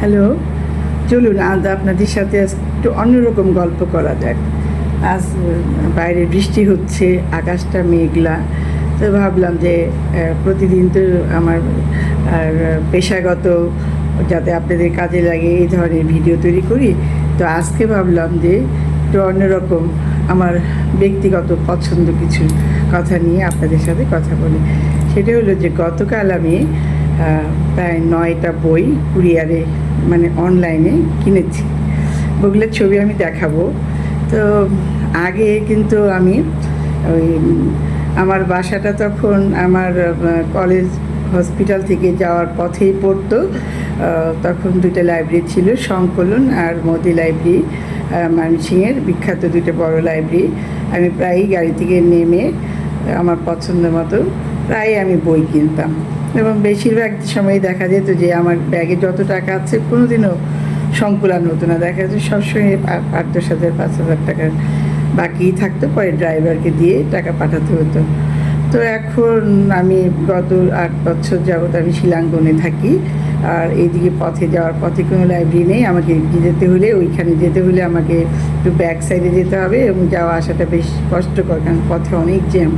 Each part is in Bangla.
হ্যালো, চলুন আজ আপনাদের সাথে একটু অন্যরকম গল্প করা যাক। আজ বাইরে বৃষ্টি হচ্ছে, আকাশটা মেঘলা, তো ভাবলাম যে প্রতিদিন তো আমার পেশাগত যাতে আপনাদের কাজে লাগে, এই ধরনের ভিডিও তৈরি করি। তো আজকে ভাবলাম যে, একটু অন্যরকম আমার ব্যক্তিগত পছন্দ কিছু কথা নিয়ে আপনাদের সাথে কথা বলি। সেটা হলো যে, গতকাল আমি প্রায় নয়টা বই কুরিয়ারে মানে অনলাইনে কিনেছি। বইগুলোর ছবি আমি দেখাবো। তো আগে কিন্তু আমি ওই আমার বাসাটা তখন আমার কলেজ হসপিটাল থেকে যাওয়ার পথেই পড়তো। তখন দুটো লাইব্রেরি ছিল, সংকলন আর মোদি লাইব্রেরি ময়মনসিংহের বিখ্যাত দুটো বড় লাইব্রেরি আমি প্রায়ই গাড়ি থেকে নেমে আমার পছন্দ মতো প্রায় আমি বই কিনতাম। এবং বেশিরভাগ সময় দেখা যেত যে আমার ব্যাগে যত টাকা আছে কোনোদিনও সংকুলান হতো না। দেখা যেত সবসময় আট দশ হাজার পাঁচ হাজার টাকার বাকি থাকতো, পরে ড্রাইভারকে দিয়ে টাকা পাঠাতে হতো। তো এখন আমি গত আট বছর যাবত আমি শিলাঙ্গনে থাকি। আর এইদিকে পথে যাওয়ার পথে কোনো লাইব্রেরি নেই। আমাকে যেতে হলে, ওইখানে যেতে হলে আমাকে একটু ব্যাক সাইডে যেতে হবে এবং যাওয়া আসাটা বেশ কষ্টকর, কারণ পথে অনেক জ্যাম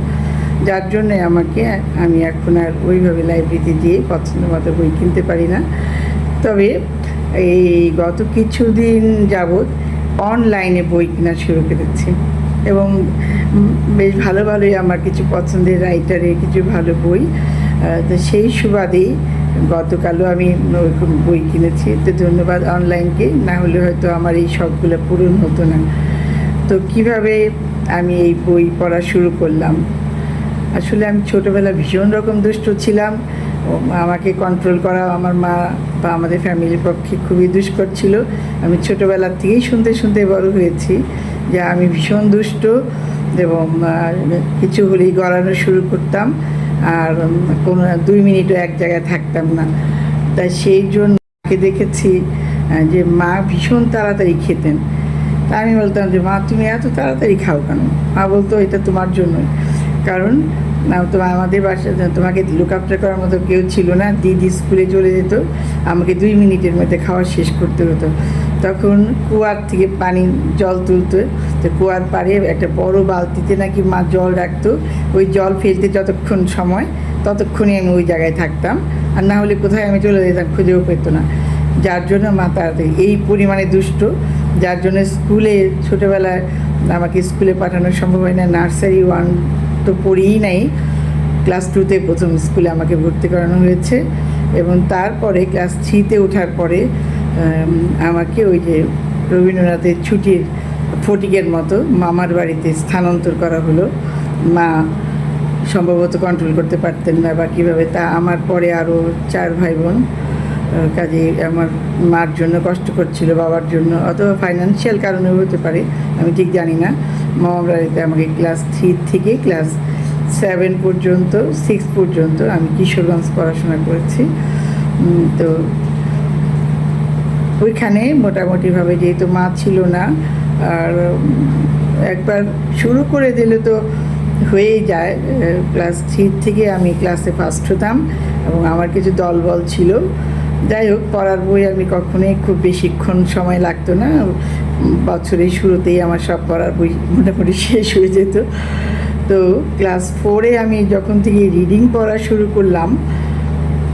যার জন্যে আমাকে আমি এখন আর ওইভাবে লাইব্রেরিতে গিয়ে পছন্দ মতো বই কিনতে পারি না। তবে এই গত কিছুদিন যাবৎ অনলাইনে বই কেনা শুরু করেছি এবং বেশ ভালো ভালোই আমার কিছু পছন্দের রাইটারের কিছু ভালো বই তো সেই সুবাদেই গতকালও আমি ওরকম বই কিনেছি। তো ধন্যবাদ অনলাইনকে, না হলে হয়তো আমার এই শখগুলো পূরণ হতো না। তো কীভাবে আমি এই বই পড়া শুরু করলাম? আসলে আমি ছোটোবেলা ভীষণ রকম দুষ্ট ছিলাম। আমাকে কন্ট্রোল করা আমার মা বা আমাদের ফ্যামিলির পক্ষে খুবই দুষ্কর ছিল। আমি ছোটোবেলা থেকেই শুনতে শুনতে বড় হয়েছি যে আমি ভীষণ দুষ্ট এবং কিছু হলেই গড়ানো শুরু করতাম আর কোনো দুই মিনিটও এক জায়গায় থাকতাম না। তাই সেই জন্য দেখেছি যে মা ভীষণ তাড়াতাড়ি খেতেন। তা আমি বলতাম যে, মা, তুমি এত তাড়াতাড়ি খাও কেন? মা বলতো, এটা তোমার জন্যই। কারণ না তো আমাদের বাসা, তোমাকে লুক আফটার করার মতো কেউ ছিল না। দিদি স্কুলে চলে যেত। আমাকে দুই মিনিটের মধ্যে খাওয়া শেষ করতে হতো। তখন কুয়ার থেকে পানি, জল তুলতো। তো কুয়ার পাড়ে একটা বড় বালতিতে নাকি মা জল রাখতো। ওই জল ফেলতে যতক্ষণ সময়, ততক্ষণই আমি ওই জায়গায় থাকতাম। আর না হলে কোথায় আমি চলে যেতাম খুঁজেও পেতো না। যার জন্য মা তাড়াতাড়ি, এই পরিমাণে দুষ্ট। যার জন্য স্কুলে ছোটোবেলায় আমাকে স্কুলে পাঠানো সম্ভব হয় না। নার্সারি ওয়ান তো পড়িই নাই। ক্লাস টুতে প্রথম স্কুলে আমাকে ভর্তি করানো হয়েছে এবং তারপরে ক্লাস থ্রিতে ওঠার পরে আমাকে ওই যে রবীন্দ্রনাথের ছুটির ফটিকের মতো মামার বাড়িতে স্থানান্তর করা হলো। মা সম্ভবত কন্ট্রোল করতে পারতেন না বা কীভাবে তা আমার পরে আরও চার ভাই বোন কাজে আমার মার জন্য কষ্ট করছিল, বাবার জন্য, অথবা ফাইন্যান্সিয়াল কারণেও হতে পারে, আমি ঠিক জানি না। মামার বাড়িতে আমাকে ক্লাস থ্রি থেকে ক্লাস সেভেন পর্যন্ত সিক্স পর্যন্ত আমি কিশোরগঞ্জ পড়াশোনা করেছি। তো ওইখানে মোটামুটিভাবে যেহেতু মা ছিল না, আর একবার শুরু করে দিলে তো হয়েই যায় ক্লাস থ্রি থেকে আমি ক্লাসে ফার্স্ট হতাম, এবং আমার কিছু দলবল ছিল। যাই হোক, পড়ার বই আমি কখনোই খুব বেশিক্ষণ সময় লাগতো না। বছরের শুরুতেই আমার সব পড়ার বই মোটামুটি শেষ হয়ে যেত। তো ক্লাস ফোরে আমি যখন থেকে রিডিং পড়া শুরু করলাম,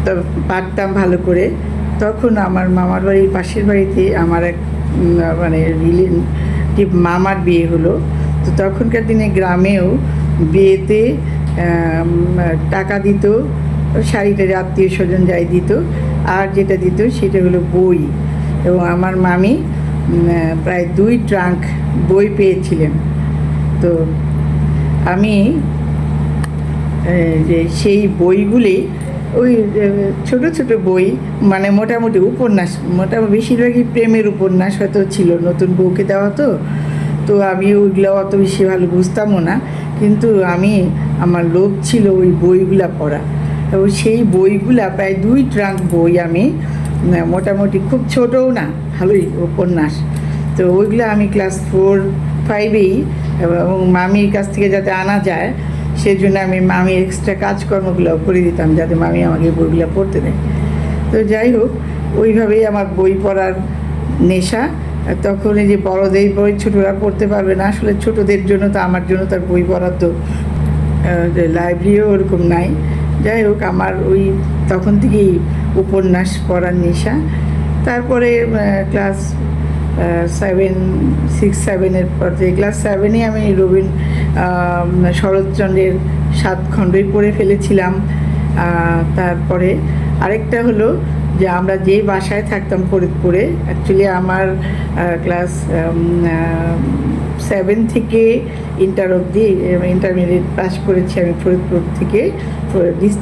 তো পারতাম ভালো করে। তখন আমার মামার বাড়ির পাশের বাড়িতে আমার এক মানে রিলেটিভ মামার বিয়ে হলো। তো তখনকার দিনে গ্রামেও বিয়েতে টাকা দিত, শাড়িটারে আত্মীয় স্বজন যাই দিত। আর যেটা দিত সেটা হলো বই। এবং আমার মামি প্রায় দুই ট্রাঙ্ক বই পেয়েছিলেন। তো আমি যে সেই বইগুলি, ওই ছোট ছোট বই মানে মোটামুটি উপন্যাস, মোটামুটি বেশিরভাগই প্রেমের উপন্যাস হয়তো ছিল, নতুন বউকে দেওয়া তো তো আমি ওইগুলো অত বেশি ভালো বুঝতামও না। কিন্তু আমি, আমার লোভ ছিল ওই বইগুলা পড়া। এবং সেই বইগুলা প্রায় দুই ট্রাঙ্ক বই আমি মোটামুটি খুব ছোটও না, ভালোই উপন্যাস। তো ওইগুলো আমি ক্লাস ফোর, ফাইভেই, এবং মামির কাছ থেকে যাতে আনা যায়, সেজন্য আমি মামির এক্সট্রা কাজকর্মগুলো করে দিতাম যাতে মামি আমাকে বইগুলো পড়তে দেয়। তো যাই হোক, ওইভাবেই আমার বই পড়ার নেশা। তখন এই যে বড়দের বই, ছোটরা পড়তে পারবে না, আসলে ছোটদের জন্য তো আমার জন্য তার বই পড়ার তো লাইব্রেরিও ওরকম নাই। যাই হোক, আমার ওই তখন থেকেই উপন্যাস পড়ার নেশা। তারপরে ক্লাস সেভেন সিক্স সেভেনের পর থেকে ক্লাস সেভেনে আমি রবীন শরৎচন্দ্রের সাত খণ্ডই পড়ে ফেলেছিলাম। তারপরে আরেকটা হলো যে আমরা যেই বাসায় থাকতাম ফরিদপুরে অ্যাকচুয়ালি আমার ক্লাস সেভেন থেকে ইন্টার অবধি ইন্টারমিডিয়েট পাস করেছি আমি ফরিদপুর থেকে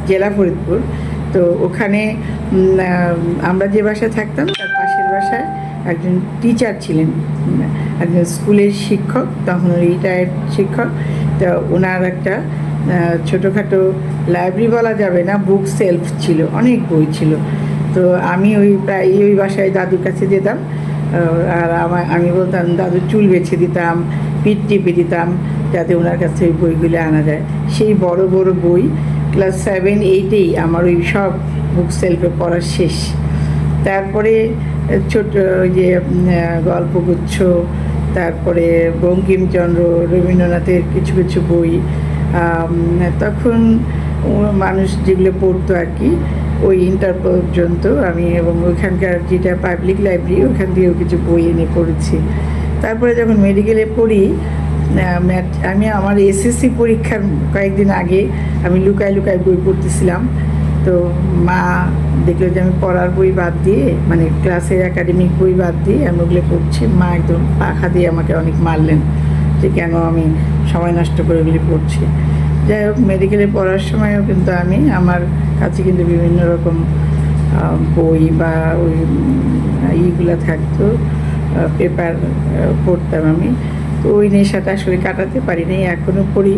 জেলা ফরিদপুর। তো ওখানে আমরা যে বাসায় থাকতাম, তার পাশের বাসায় একজন টিচার ছিলেন একজন স্কুলের শিক্ষক তখন রিটায়ার্ড শিক্ষক। তো ওনার একটা ছোটোখাটো লাইব্রেরি বলা যাবে না বুক সেলফ ছিল, অনেক বই ছিল। তো আমি ওই প্রায় ওই বাসায় দাদুর কাছে যেতাম আর আমার, আমি বলতাম দাদুর চুল বেছে দিতাম, পিঠ টিপে দিতাম, যাতে ওনার কাছে ওই বইগুলো আনা যায়। সেই বড় বড় বই ক্লাস সেভেন এইটেই আমার ওই সব বুক সেলফে পড়া শেষ। তারপরে ছোট, ওই যে গল্পগুচ্ছ, তারপরে বঙ্কিমচন্দ্র, রবীন্দ্রনাথের কিছু কিছু বই তখন মানুষ যেগুলো পড়তো আর কি, ওই ইন্টার পর্যন্ত আমি এবং ওইখানকার যেটা পাবলিক লাইব্রেরি ওখান থেকেও কিছু বই এনে পড়েছি। তারপরে যখন মেডিকেলে পড়ি, আমি আমার এসএসসি পরীক্ষার কয়েকদিন আগে আমি লুকায় লুকায় বই পড়তেছিলাম। তো মা দেখল যে আমি পড়ার বই বাদ দিয়ে মানে ক্লাসের একাডেমিক বই বাদ দিয়ে আমি ওগুলো পড়ছি। মা একদম পাখা দিয়ে আমাকে অনেক মারলেন। যে কেন আমি সময় নষ্ট করে ওগুলি পড়ছি। যাই হোক মেডিকেলে পড়ার সময়ও কিন্তু আমি, আমার কাছে কিন্তু বিভিন্ন রকম বই বা ওই ইগুলো থাকতো পেপার পড়তাম আমি। তো ওই নেশাটা আসলে কাটাতে পারি নাই এখনও পড়ি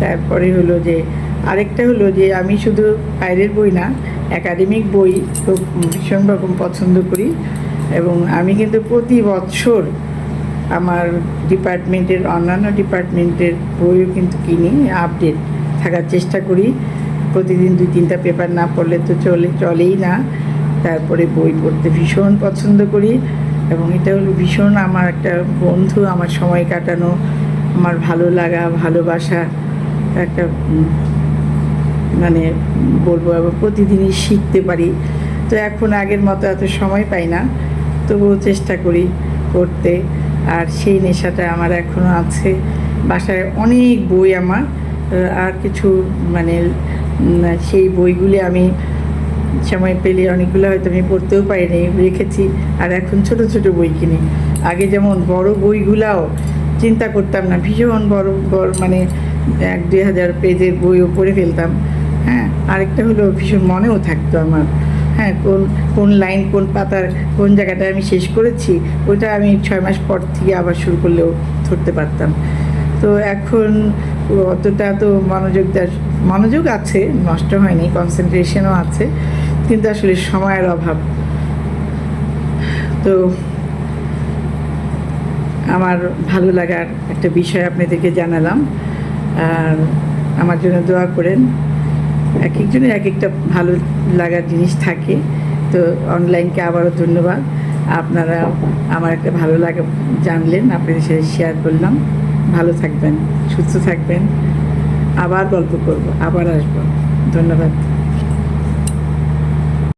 তারপরে হলো যে, আরেকটা হলো যে, আমি শুধু বাইরের বই না একাডেমিক বই খুব ভীষণ রকম পছন্দ করি। এবং আমি কিন্তু প্রতি বছর আমার ডিপার্টমেন্টের, অন্যান্য ডিপার্টমেন্টের বইও কিন্তু কিনি আপডেট থাকার চেষ্টা করি। প্রতিদিন দুই তিনটা পেপার না পড়লে তো চলে, চলেই না। তারপরে বই পড়তে ভীষণ পছন্দ করি এবং এটা হলো ভীষণ আমার একটা বন্ধু, আমার সময় কাটানো, আমার ভালো লাগা, ভালোবাসা, একটা মানে বলব প্রতিদিনই শিখতে পারি। তো এখন আগের মতো এত সময় পাই না, তবুও চেষ্টা করি করতে আর সেই নেশাটা আমার এখনও আছে। বাসায় অনেক বই আমার আর কিছু মানে সেই বইগুলি আমি সময় পেলে অনেকগুলো হয়তো আমি পড়তেও পারিনি, রেখেছি, আর এখন ছোট ছোট বই কিনি। আগে যেমন বড় বইগুলাও চিন্তা করতাম না, ভীষণ বড় বড় মানে এক দুই হাজার পেজের বইও পড়ে ফেলতাম। হ্যাঁ আরেকটা হলো ভীষণ মনেও থাকতো আমার। হ্যাঁ কোন কোন লাইন, কোন পাতার, কোন জায়গাটা আমি শেষ করেছি ওইটা আমি ছয় মাস পর থেকে আবার শুরু করলেও ধরতে পারতাম। তো এখন অতটা তো মনোযোগ মনোযোগ আছে, নষ্ট হয়নি কনসেন্ট্রেশনও আছে, কিন্তু আসলে সময়ের অভাব। তো আমার ভালো লাগার একটা বিষয় আপনাদেরকে জানালাম। আর আমার জন্য দোয়া করেন। এক একজনের এক একটা ভালো লাগার জিনিস থাকে। তো অনলাইনকে আবারও ধন্যবাদ। আপনারা আমার একটা ভালো লাগা জানলেন, আপনাদের সাথে শেয়ার করলাম। ভালো থাকবেন, সুস্থ থাকবেন। আবার গল্প করব, আবার আসব। ধন্যবাদ।